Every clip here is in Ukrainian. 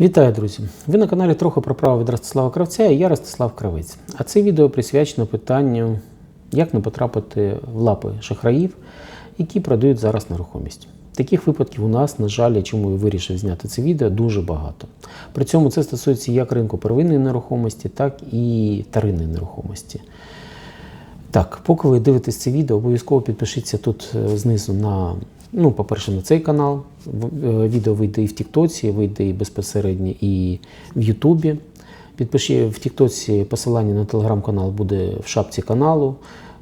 Вітаю, друзі! Ви на каналі трохи про право від Ростислава Кравця і я Ростислав Кравець. А це відео присвячено питанню, як не потрапити в лапи шахраїв, які продають зараз нерухомість. Таких випадків у нас, на жаль, я чому і вирішив зняти це відео, дуже багато. При цьому це стосується як ринку первинної нерухомості, так і вторинної нерухомості. Так, поки ви дивитесь це відео, обов'язково підпишіться тут е, знизу на, ну, по-перше, на цей канал. Е, Відео вийде і в Тіктоці, вийде і безпосередньо і в Ютубі. Підпиші в Тіктоці посилання на телеграм-канал буде в шапці каналу.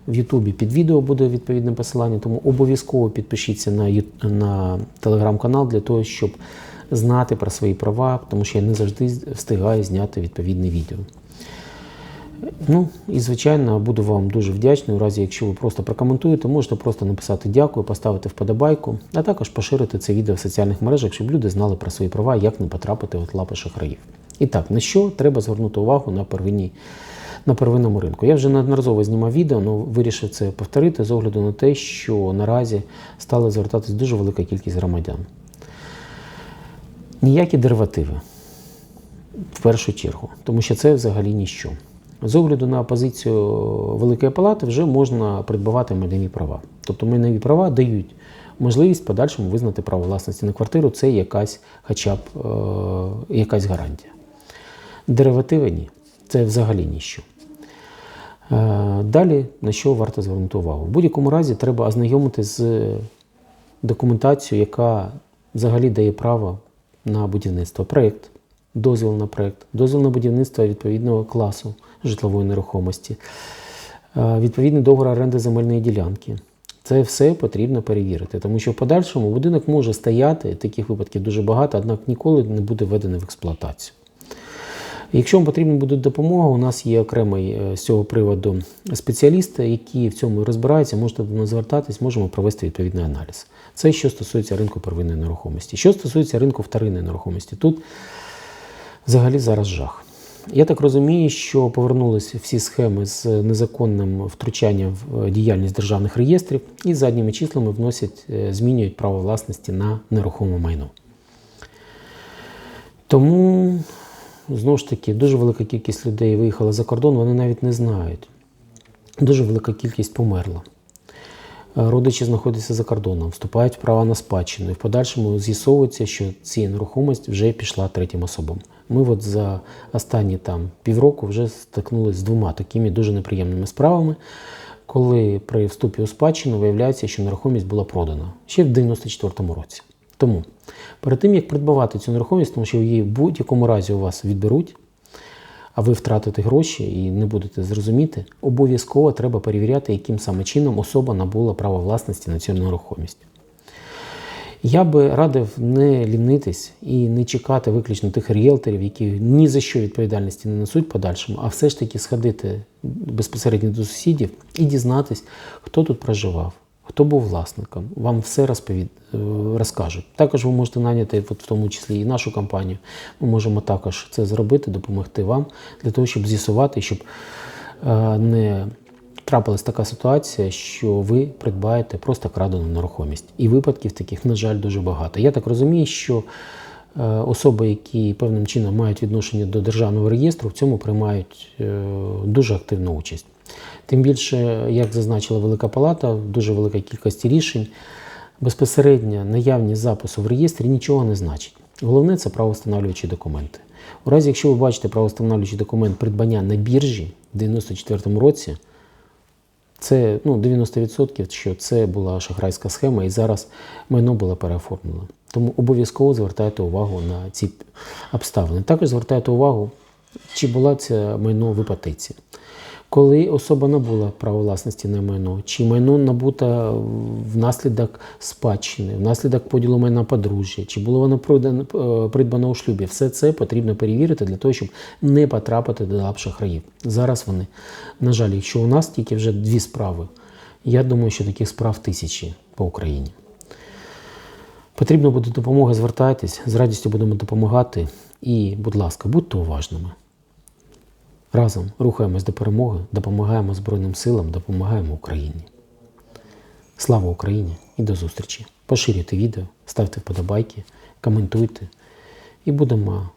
В Ютубі під відео буде відповідне посилання, тому обов'язково підпишіться на, на телеграм-канал для того, щоб знати про свої права, тому що я не завжди встигаю зняти відповідне відео. Ну і звичайно буду вам дуже вдячний. У разі, якщо ви просто прокоментуєте, можете просто написати дякую, поставити вподобайку, а також поширити це відео в соціальних мережах, щоб люди знали про свої права, як не потрапити в лапи шахраїв. І так, на що треба звернути увагу на первинній. На первинному ринку. Я вже неодноразово знімав відео, але вирішив це повторити з огляду на те, що наразі стала звертатись дуже велика кількість громадян. Ніякі деривативи в першу чергу, тому що це взагалі ніщо. З огляду на позицію Великої Палати вже можна придбавати майнові права. Тобто майнові права дають можливість подальшому визнати право власності на квартиру, це якась хоча б е, якась гарантія. Деривативи ні, це взагалі ніщо. Е, Далі на що варто звернути увагу? В будь-якому разі треба ознайомити з документацією, яка взагалі дає право на будівництво. Проєкт, дозвіл на проєкт, дозвіл на будівництво відповідного класу житлової нерухомості, е, відповідний договор оренди земельної ділянки. Це все потрібно перевірити, тому що в подальшому будинок може стояти, таких випадків дуже багато, однак ніколи не буде введений в експлуатацію. Якщо вам потрібна буде допомога, у нас є окремий е, з цього приводу спеціалісти, які в цьому розбираються, можете до нас звертатись, можемо провести відповідний аналіз. Це що стосується ринку первинної нерухомості. Що стосується ринку вторинної нерухомості, тут взагалі зараз жах. Я так розумію, що повернулися всі схеми з незаконним втручанням в е, діяльність державних реєстрів і задніми числами вносять, е, змінюють право власності на нерухоме майно. Тому знову ж таки дуже велика кількість людей виїхала за кордон, вони навіть не знають. Дуже велика кількість померла. Е, Родичі знаходяться за кордоном, вступають в права на спадщину. І в подальшому з'ясовується, що ці нерухомість вже пішла третім особам. Ми от за останні там півроку вже стикнулися з двома такими дуже неприємними справами, коли при вступі у спадщину виявляється, що нерухомість була продана ще в 94-му році. Тому перед тим як придбавати цю нерухомість, тому що її в будь-якому разі у вас відберуть, а ви втратите гроші і не будете зрозуміти, обов'язково треба перевіряти, яким саме чином особа набула право власності на цю нерухомість. Я би радив не лінитись і не чекати виключно тих ріелторів, які ні за що відповідальності не несуть подальшому, а все ж таки сходити безпосередньо до сусідів і дізнатись, хто тут проживав, хто був власником. Вам все розповід... е, розкажуть. Також ви можете наняти, от в тому числі і нашу компанію. Ми можемо також це зробити, допомогти вам для того, щоб з'ясувати, щоб е, не трапилась така ситуація, що ви придбаєте просто крадену нерухомість. І випадків таких, на жаль, дуже багато. Я так розумію, що е, особи, які певним чином мають відношення до державного реєстру, в цьому приймають е, дуже активну участь. Тим більше, як зазначила Велика Палата, дуже велика кількість рішень безпосередньо наявність запису в реєстрі нічого не значить. Головне це правоустановлюючі документи. У разі, якщо ви бачите правоустановлюючий документ придбання на біржі в 94-му році, це ну, 90%, що це була шахрайська схема, і зараз майно було переоформлено. Тому обов'язково звертайте увагу на ці обставини. Також звертайте увагу, чи була це майно в іпотеці. Коли особа набула право власності на майно, чи майно набуто внаслідок спадщини, внаслідок поділу майна подружжя, чи було воно придбано, е, у шлюбі, все це потрібно перевірити для того, щоб не потрапити до лап шахраїв. Зараз вони, на жаль, якщо у нас тільки вже дві справи, я думаю, що таких справ тисячі по Україні. Потрібна буде допомога, звертайтесь, з радістю будемо допомагати. І, будь ласка, будьте уважними. Разом рухаємось до перемоги, допомагаємо Збройним силам, допомагаємо Україні. Слава Україні і до зустрічі! Поширюйте відео, ставте вподобайки, коментуйте і будемо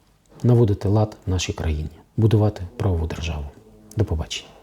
наводити лад в нашій країні, будувати правову державу. До побачення.